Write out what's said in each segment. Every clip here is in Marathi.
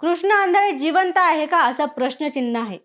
कृष्ण आंधळे जिवंत आहे का असा प्रश्नचिन्ह आहे.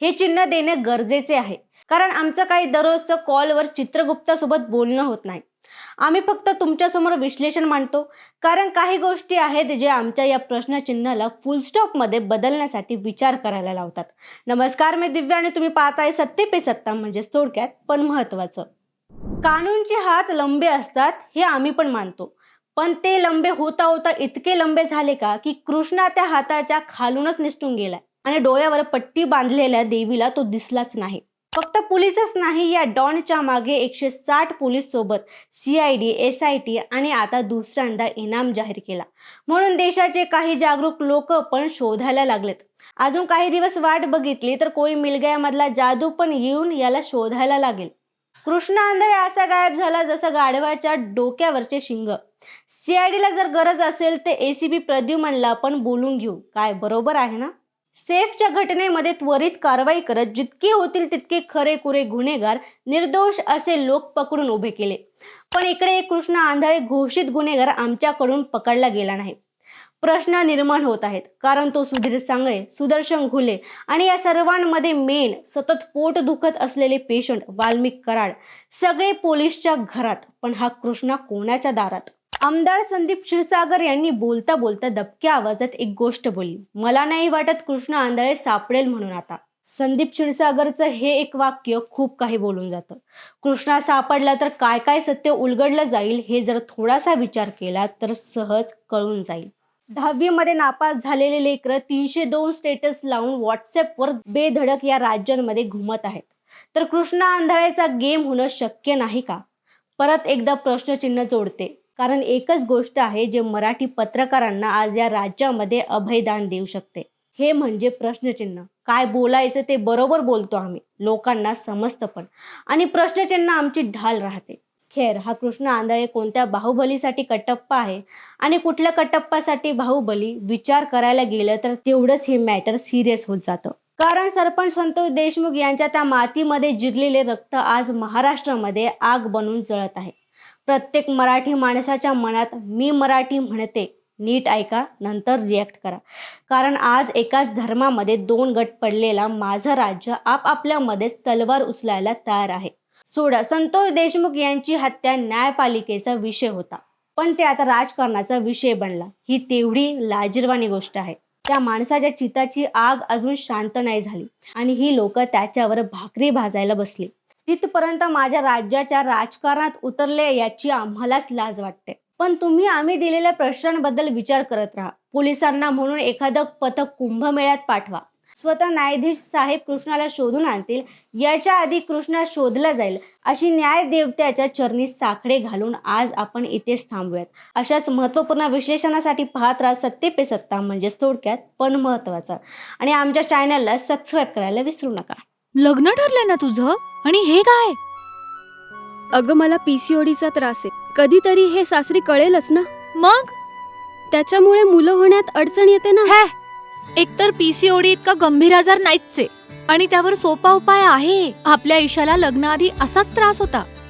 हे चिन्ह देणे गरजेचे आहे. कारण आमचं काही दररोजचं कॉलवर चित्रगुप्तासोबत बोलणं होत नाही. आम्ही फक्त तुमच्यासमोर विश्लेषण मांडतो. कारण काही गोष्टी आहेत जे आमच्या या प्रश्नचिन्हाला फुलस्टॉपमध्ये बदलण्यासाठी विचार करायला लावतात. नमस्कार मी दिव्या आणि तुम्ही पाहताय सत्य पे सत्ता म्हणजेच थोडक्यात पण महत्त्वाचं कानूनचे हात लंबे असतात हे आम्ही पण मानतो. पण ते लंबे होता होता इतके लंबे झाले का की कृष्णा त्या हाताच्या खालूनच निसटून गेलाय. आणि डोळ्यावर पट्टी बांधलेल्या देवीला तो दिसलाच नाही. फक्त पोलीसच नाही या डॉनच्या मागे एकशे साठ पोलीस सोबत C I D S I T आणि आता दुसऱ्यांदा इनाम जाहीर केला. म्हणून देशाचे काही जागरूक लोक पण शोधायला लागलेत. अजून काही दिवस वाट बघितली तर कोई मिलगयामधला जादू पण येऊन याला शोधायला लागेल. कृष्ण आंधळे असा गायब झाला जसं गाढवाच्या डोक्यावरचे शिंग. सीआयडीला जर गरज असेल तर एसीबी प्रद्युमनला आपण बोलून घेऊ. काय बरोबर आहे ना? सेफच्या घटनेमध्ये त्वरित कारवाई करत जितके होतील तितके खरेखुरे गुन्हेगार निर्दोष असे लोक पकडून उभे केले. पण इकडे एक कृष्ण आंधळे घोषित गुन्हेगार आमच्याकडून पकडला गेला नाही. प्रश्न निर्माण होत आहेत. कारण तो सुधीर सांगळे सुदर्शन घुले आणि या सर्वांमध्ये मेन सतत पोट दुखत असलेले पेशंट वाल्मिक कराड सगळे पोलीसच्या घरात. पण हा कृष्णा कोणाच्या दारात? आमदार संदीप क्षीरसागर यांनी बोलता बोलता दबक्या आवाजात एक गोष्ट बोलली. मला नाही वाटत कृष्ण आंधळे सापडेल म्हणून आता. संदीप क्षीरसागरचं हे एक वाक्य खूप काही बोलून जातं. कृष्णा सापडला तर काय काय सत्य उलगडलं जाईल हे जर थोडासा विचार केला तर सहज कळून जाईल. दहावीमध्ये नापास झालेले लेकरं तीनशे दोन स्टेटस लावून व्हॉट्सअपवर बेधडक या राज्यांमध्ये घुमत आहेत. तर कृष्णा आंधळेचा गेम होणं शक्य नाही का? परत एकदा प्रश्नचिन्ह जोडते. कारण एकच गोष्ट आहे जे मराठी पत्रकारांना आज या राज्यामध्ये अभयदान देऊ शकते. हे म्हणजे प्रश्नचिन्ह. काय बोलायचं ते बरोबर बोलतो आम्ही. लोकांना समजतं पण. आणि प्रश्नचिन्ह आमची ढाल राहते. खेर हा कृष्ण आंधळे कोणत्या बाहुबलीसाठी कटप्पा आहे? आणि कुठल्या कटप्पासाठी बाहुबली? विचार करायला गेलं तर तेवढंच हे मॅटर सिरियस होत जातं. कारण सरपंच संतोष देशमुख यांच्या त्या मातीमध्ये जिरलेले रक्त आज महाराष्ट्रामध्ये आग बनून जळत आहे. प्रत्येक मराठी माणसाच्या मनात मी मराठी म्हणते नीट ऐका नंतर रिॲक्ट करा. कारण आज एकाच धर्मामध्ये दोन गट पडलेला माझं राज्य आपापल्यामध्येच तलवार उचलायला तयार आहे. सोडा संतोष देशमुख यांची हत्या न्यायपालिकेचा विषय होता. पण ते आता राजकारणाचा विषय बनला. ही तेवढी लाजिरवाणी गोष्ट आहे. त्या माणसाच्या चिताची आग अजून शांत नाही झाली आणि ही लोक त्याच्यावर भाकरी भाजायला बसली. तिथपर्यंत माझ्या राज्याच्या राजकारणात उतरले याची आम्हालाच लाज वाटते. पण तुम्ही आम्ही दिलेल्या प्रश्नांबद्दल विचार करत राहा. पोलिसांना म्हणून एखादं पथक कुंभमेळ्यात पाठवा. स्वतः न्यायाधीश साहेब कृष्णाला शोधून आणतील याच्या आधी कृष्णा शोधला जाईल अशी न्याय देवत्याच्या चरणी साखळे घालून आज आपण इथेच थांबूयात. अशाच महत्त्वपूर्ण विश्लेषणासाठी पाहत राहा सत्ते पे सत्ता म्हणजेच थोडक्यात पण महत्त्वाचा. आणि आमच्या चॅनलला सबस्क्राईब करायला विसरू नका. लग्न ठरलंय ना तुझं? आणि हे काय? अगं मला पीसीओडीचा त्रास आहे. कधीतरी हे सासरी कळेलच ना. मग? त्याच्यामुळे मुलं होण्यात अडचण येते ना. हे! एकतर पीसीओडी इतका गंभीर आजार नाहीच आहे आणि त्यावर सोपा उपाय आहे. आपल्या ईशाला लग्नाआधी असाच त्रास होता.